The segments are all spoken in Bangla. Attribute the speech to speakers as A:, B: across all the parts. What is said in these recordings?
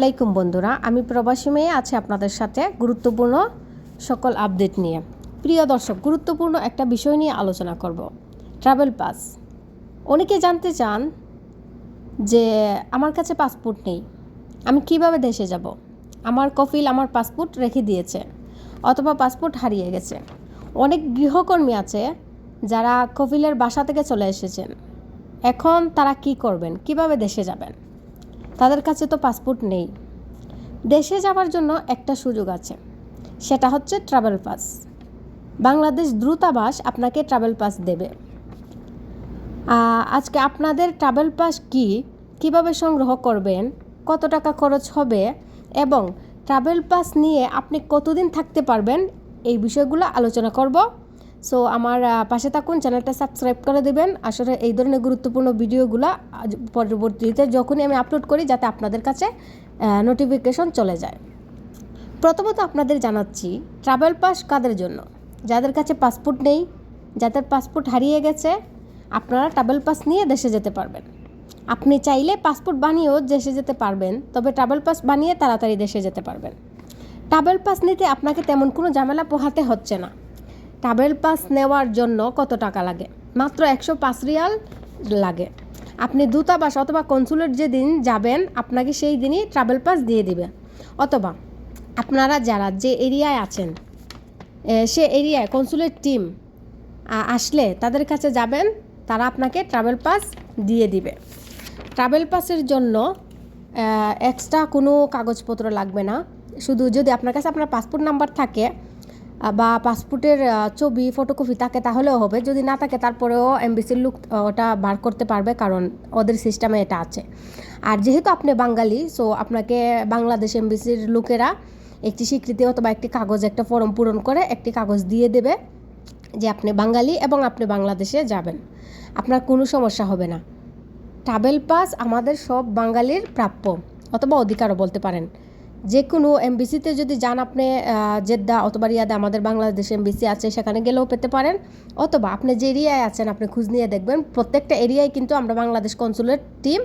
A: আলাইকুম বন্ধুরা, আমি প্রবাসী মেয়ে, আছি আপনাদের সাথে গুরুত্বপূর্ণ সকল আপডেট নিয়ে। প্রিয় দর্শক, গুরুত্বপূর্ণ একটা বিষয় নিয়ে আলোচনা করব ট্রাভেল পাস অনেকে জানতে চান যে, আমার কাছে পাসপোর্ট নেই, আমি কীভাবে দেশে যাব? আমার কফিল আমার পাসপোর্ট রেখে দিয়েছে, অথবা পাসপোর্ট হারিয়ে গেছে। অনেক গৃহকর্মী আছে যারা কফিলের বাসা থেকে চলে এসেছেন। এখন তারা কি করবেন? কীভাবে দেশে যাবেন? তাদের কাছে তো পাসপোর্ট নেই। দেশে যাওয়ার জন্য একটা সুযোগ আছে। সেটা হচ্ছে ট্রাভেল পাস বাংলাদেশ দ্রুতাবাস আপনাকে ট্রাভেল পাস দেবে। আজকে আপনাদের ট্রাভেল পাস কি? কীভাবে সংগ্রহ করবেন? কত টাকা খরচ হবে? এবং ট্রাভেল পাস নিয়ে আপনি কতদিন থাকতে পারবেন? এই বিষয়গুলো আলোচনা করব। সো আমার পাশে থাকুন, চ্যানেলটা সাবস্ক্রাইব করে দেবেন। আসলে এই ধরনের গুরুত্বপূর্ণ ভিডিওগুলো পরবর্তীতে যখনই আমি আপলোড করি, যাতে আপনাদের কাছে নোটিফিকেশন চলে যায়। প্রথমত আপনাদের জানাচ্ছি ট্রাভেল পাস কাদের জন্য? যাদের কাছে পাসপোর্ট নেই, যাদের পাসপোর্ট হারিয়ে গেছে, আপনারা ট্রাভেল পাস নিয়ে দেশে যেতে পারবেন। আপনি চাইলে পাসপোর্ট বানিয়েও দেশে যেতে পারবেন, তবে ট্রাভেল পাস বানিয়ে তাড়াতাড়ি দেশে যেতে পারবেন। ট্রাভেল পাস নিতে আপনাকে তেমন কোনো ঝামেলা পোহাতে হচ্ছে না। ট্রাভেল পাস নেওয়ার জন্য কত টাকা লাগে? মাত্র একশো পাঁচ রিয়াল লাগে। আপনি দূতাবাস অথবা কনসুলেট যেদিন যাবেন, আপনাকে সেই দিনই ট্রাভেল পাস দিয়ে দিবে। অথবা আপনারা যারা যে এরিয়ায় আছেন সে এরিয়ায় কনসুলেট টিম আসলে তাদের কাছে যাবেন, তারা আপনাকে ট্রাভেল পাস দিয়ে দিবে। ট্রাভেল পাসের জন্য এক্সট্রা কোনো কাগজপত্র লাগবে না। শুধু যদি আপনার কাছে আপনার পাসপোর্ট নাম্বার থাকে বা পাসপোর্টের ছবি ফটোকপি থাকে তাহলেও হবে। যদি না থাকে তারপরেও এমবিসির লুক ওটা বার করতে পারবে কারণ ওদের সিস্টেমে এটা আছে। আর যেহেতু আপনি বাঙালি সো আপনাকে বাংলাদেশ এমবিসির লোকেরা একটি স্বীকৃতি অথবা একটি কাগজ, একটা ফর্ম পূরণ করে একটি কাগজ দিয়ে দেবে যে আপনি বাঙালি এবং আপনি বাংলাদেশে যাবেন। আপনার কোনো সমস্যা হবে না। ট্রাভেল পাস আমাদের সব বাঙালির প্রাপ্য, অথবা অধিকারও বলতে পারেন। যে কোনো এমবিসিতে যদি যান আপনি জেদ্দা অথবা রিয়াদে, আমাদের বাংলাদেশ এমবিসি আছে, সেখানে গেলেও পেতে পারেন। অথবা আপনি যে এরিয়ায় আছেন, আপনি খোঁজ নিয়ে দেখবেন, প্রত্যেকটা এরিয়ায় কিন্তু আমরা বাংলাদেশ কনসুলেট টিম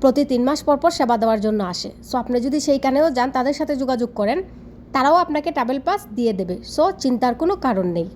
A: প্রতি তিন মাস পর পর সেবা দেওয়ার জন্য আসে। সো আপনি যদি সেইখানেও যান, তাদের সাথে যোগাযোগ করেন, তারাও আপনাকে ট্রাভেল পাস দিয়ে দেবে। সো চিন্তার কোনো কারণ নেই।